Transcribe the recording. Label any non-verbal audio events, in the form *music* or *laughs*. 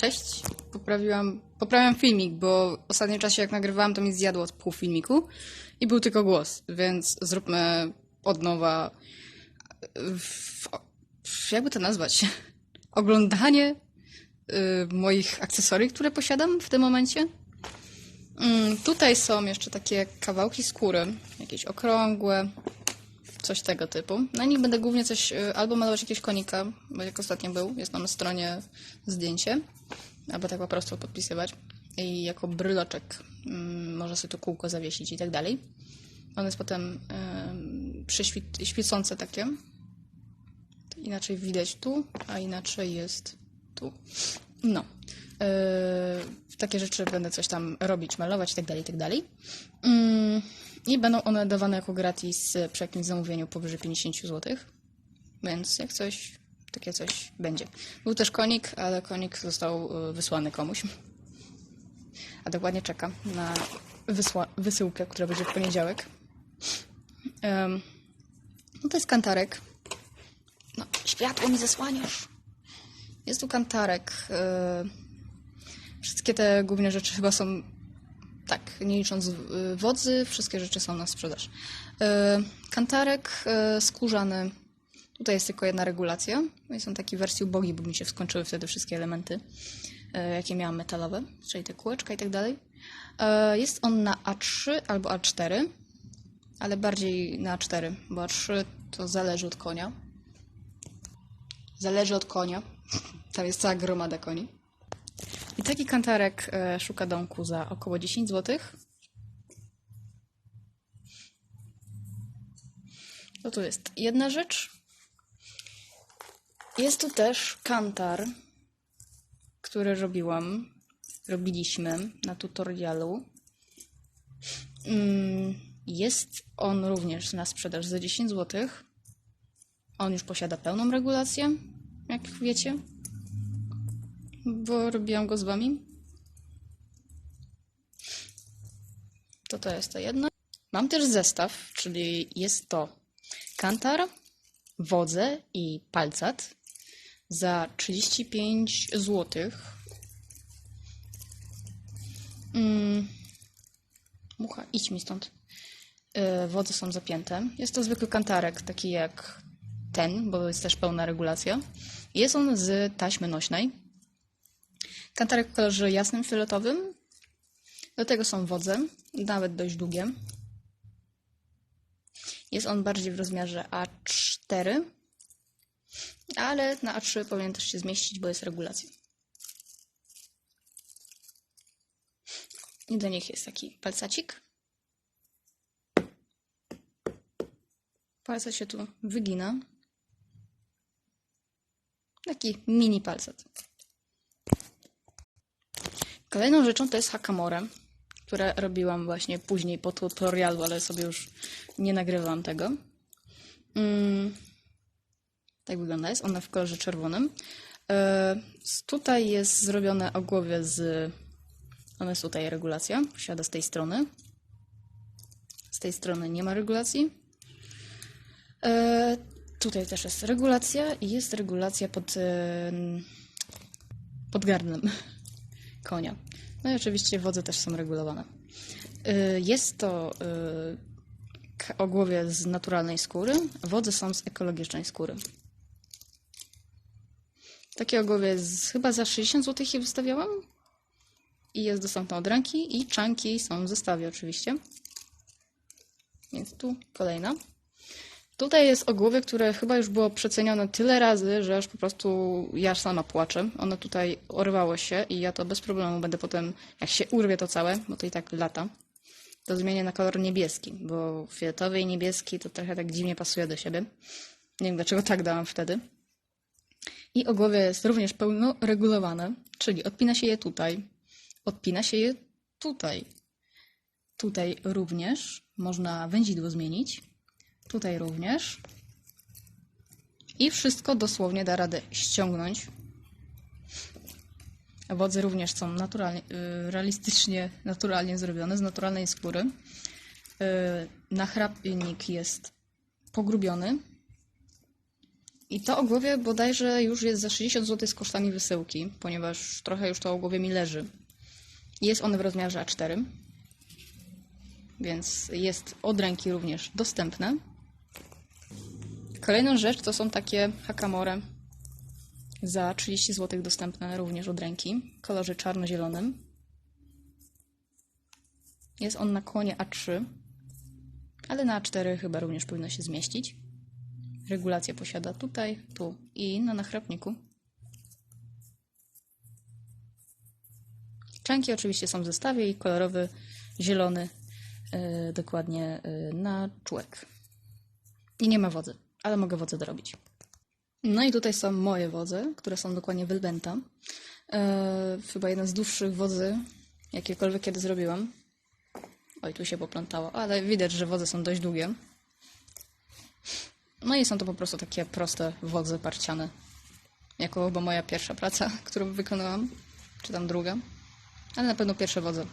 Cześć. Poprawiłam, poprawiam filmik, bo w ostatnim czasie jak nagrywałam, to mi zjadło z pół filmiku i był tylko głos, więc zróbmy od nowa w, w, jakby to nazwać? *laughs* Oglądanie y, moich akcesorii, które posiadam w tym momencie. Mm, tutaj są jeszcze takie kawałki skóry, jakieś okrągłe, coś tego typu. Na nich będę głównie coś, y, albo malować jakiegoś konika, bo jak ostatnio był, jest tam na stronie zdjęcie, albo tak po prostu podpisywać. I jako bryloczek mm, można sobie to kółko zawiesić i tak dalej. One jest potem y, takie. Inaczej widać tu, a inaczej jest tu. No. Yy, takie rzeczy będę coś tam robić, malować i tak dalej, Yy, I będą one dawane jako gratis przy jakimś zamówieniu powyżej 50 zł. Więc jak coś, takie coś będzie. Był też konik, ale konik został y, wysłany komuś. A dokładnie czeka na wysyłkę, która będzie w poniedziałek. Ym, no to jest kantarek. No, światło mi zasłaniasz. Jest tu kantarek. Yy, wszystkie te główne rzeczy chyba są, tak, nie licząc wodzy, wszystkie rzeczy są na sprzedaż. Yy, kantarek yy, skórzany. Tutaj jest tylko jedna regulacja. Jest on taki wersji ubogi, bo mi się skończyły wtedy wszystkie elementy, yy, jakie miałam metalowe, czyli te kółeczka i tak dalej. Jest on na A3 albo A4, ale bardziej na A4, bo A3 to zależy od konia. Zależy od konia. Tam jest cała gromada koni. I taki kantarek e, szuka domku za około 10 zł. To tu jest jedna rzecz. Jest tu też kantar, który robiłam, robiliśmy na tutorialu. Mm, Jest on również na sprzedaż za 10 zł. On już posiada pełną regulację, jak wiecie, bo robiłam go z wami. To to jest to jedno. Mam też zestaw, czyli jest to kantar, wodze i palcat za 35 zł. Mm. Mucha, idź mi stąd. Yy, wodze są zapięte. Jest to zwykły kantarek, taki jak ten, bo jest też pełna regulacja. Jest on z taśmy nośnej. Kantarek w kolorze jasnym, fioletowym. Do tego są wodze, nawet dość długie. Jest on bardziej w rozmiarze A4, ale na A3 powinien też się zmieścić, bo jest regulacja. I do nich jest taki palcacik. Palca się tu wygina. Taki mini palcet. Kolejną rzeczą to jest hakamore, które robiłam właśnie później po tutorialu, ale sobie już nie nagrywam tego. Mm, tak wygląda. Jest ona w kolorze czerwonym. E, tutaj jest zrobione ogłowie z... Ona jest tutaj regulacja. Posiada z tej strony. Z tej strony nie ma regulacji. E, tutaj też jest regulacja i jest regulacja pod, e, pod gardłem konia. No i oczywiście wodze też są regulowane. E, jest to k- ogłowie z naturalnej skóry, wodze są z ekologicznej skóry. Takie ogłowie z, chyba za 60 zł je wystawiałam. I jest dostępne od ręki i czanki są w zestawie oczywiście. Więc tu kolejna. Tutaj jest ogłowie, które chyba już było przecenione tyle razy, że aż po prostu ja sama płaczę. Ono tutaj orwało się i ja to bez problemu będę potem, jak się urwie to całe, bo to i tak lata, to zmienię na kolor niebieski, bo fioletowy i niebieski to trochę tak dziwnie pasuje do siebie. Nie wiem dlaczego tak dałam wtedy. I ogłowie jest również pełno regulowane, czyli odpina się je tutaj, odpina się je tutaj. Tutaj również można wędzidło zmienić. Tutaj również. I wszystko dosłownie da radę ściągnąć. Wodze również są naturalnie, y, realistycznie, naturalnie zrobione, z naturalnej skóry. Y, Nachrapnik jest pogrubiony. I to ogłowie bodajże już jest za 60 zł z kosztami wysyłki, ponieważ trochę już to ogłowie mi leży. Jest one w rozmiarze A4, więc jest od ręki również dostępne. Kolejną rzecz to są takie hakamore za 30 zł dostępne również od ręki w kolorze czarno-zielonym. Jest on na kłonie A3, ale na A4 chyba również powinno się zmieścić. Regulację posiada tutaj, tu i na nachrapniku. Czanki oczywiście są w zestawie i kolorowy zielony yy, dokładnie yy, na człek. I nie ma wodzy, ale mogę wodzę dorobić. No i tutaj są moje wodze, które są dokładnie Velbenta. Yy, chyba jeden z dłuższych wodzy, jakiekolwiek kiedy zrobiłam. Oj, tu się poplątało, ale widać, że wodze są dość długie. No i są to po prostu takie proste wodze parciane. Jako chyba moja pierwsza praca, *laughs* którą wykonałam, czy tam druga. Ale na pewno pierwsze wodze.